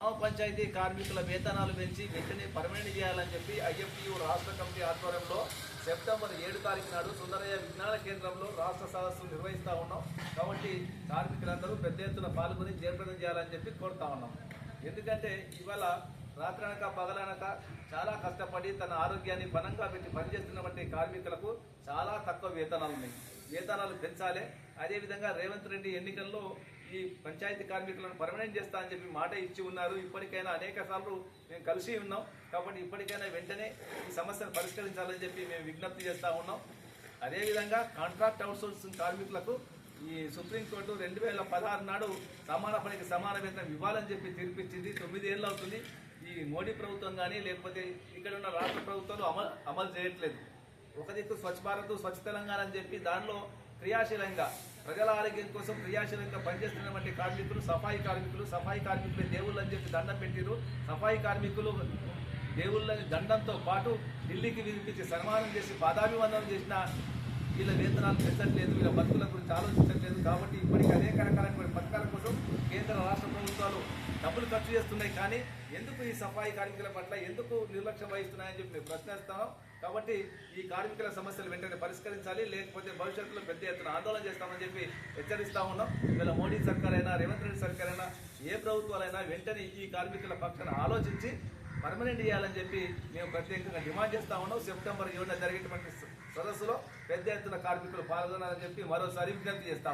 గ్రామ పంచాయతీ కార్మికుల వేతనాలు పెంచి వెంటనే పర్మనెంట్ చేయాలని చెప్పి ఐఎఫ్టియు రాష్ట్ర కమిటీ ఆధ్వర్యంలో సెప్టెంబర్ ఏడు తారీఖు నాడు సుందరయ్య విజ్ఞాన కేంద్రంలో రాష్ట్ర సదస్సు నిర్వహిస్తూ ఉన్నాం. కాబట్టి కార్మికులందరూ పెద్ద ఎత్తున పాల్గొని జయప్రదం చేయాలని చెప్పి కోరుతా ఉన్నాం. ఎందుకంటే ఇవాళ రాత్రనక పగలనక చాలా కష్టపడి తన ఆరోగ్యాన్ని బలంగా పెట్టి పనిచేస్తున్నటువంటి కార్మికులకు చాలా తక్కువ వేతనాలు ఉన్నాయి. వేతనాలు పెంచాలి. అదేవిధంగా రేవంత్ రెడ్డి ఎన్నికల్లో ఈ పంచాయతీ కార్మికులను పర్మనెంట్ చేస్తా అని చెప్పి మాట ఇచ్చి ఉన్నారు. ఇప్పటికైనా అనేక సార్లు మేము కలిసి ఉన్నాం. కాబట్టి ఇప్పటికైనా వెంటనే ఈ సమస్యను పరిష్కరించాలని చెప్పి మేము విజ్ఞప్తి చేస్తూ ఉన్నాం. అదేవిధంగా కాంట్రాక్ట్ అవుట్సోర్సింగ్ కార్మికులకు ఈ సుప్రీంకోర్టు రెండు వేల పదహారు నాడు సమాన పనికి సమాన వేతనం ఇవ్వాలని చెప్పి తీర్పిచ్చింది. తొమ్మిది ఏళ్ళు అవుతుంది. ఈ మోడీ ప్రభుత్వం కానీ లేకపోతే ఇక్కడ ఉన్న రాష్ట్ర ప్రభుత్వాలు అమలు అమలు చేయట్లేదు. ఒక దిక్కు స్వచ్ఛ భారత్ స్వచ్ఛ తెలంగాణ అని చెప్పి దానిలో క్రియాశీలంగా ప్రజల ఆరోగ్యం కోసం క్రియాశీలంగా పనిచేస్తున్నటువంటి కార్మికులు సఫాయి కార్మికులు సఫాయి కార్మికులు దేవుళ్ళు అని చెప్పి దండం పెట్టిరు సఫాయి కార్మికులు దేవుళ్ళని దండంతో పాటు ఢిల్లీకి వినిపించి సన్మానం చేసి పాదాభివందనం చేసిన వీళ్ళ వేతనాలు పెంచట్లేదు వీళ్ళ బతుకుల గురించి ఆలోచించట్లేదు. కాబట్టి ఇప్పటికీ అనేక రకాలైన పథకాల కోసం కేంద్ర రాష్ట్ర ప్రభుత్వాలు డబ్బులు ఖర్చు చేస్తున్నాయి కానీ ఎందుకు ఈ సఫాయి కార్మికుల పట్ల ఎందుకు నిర్లక్ష్యం వహిస్తున్నాయని చెప్పి మేము ప్రశ్నిస్తాను కాబట్టి ఈ కార్మికుల సమస్యలు వెంటనే పరిష్కరించాలి లేకపోతే భవిష్యత్తులో పెద్ద ఎత్తున ఆందోళన చేస్తామని చెప్పి హెచ్చరిస్తా ఉన్నాం. ఇవాళ మోడీ సర్కార్ అయినా రేవంత్ రెడ్డి సర్కార్ అయినా ఏ ప్రభుత్వాలైనా వెంటనే ఈ కార్మికుల పక్షాన్ని ఆలోచించి పర్మనెంట్ చేయాలని చెప్పి మేము ప్రత్యేకంగా డిమాండ్ చేస్తా ఉన్నాం. సెప్టెంబర్ ఏడున జరిగేటువంటి సదస్సులో పెద్ద ఎత్తున కార్మికులు పాల్గొనాలని చెప్పి మరోసారి విజ్ఞప్తి చేస్తా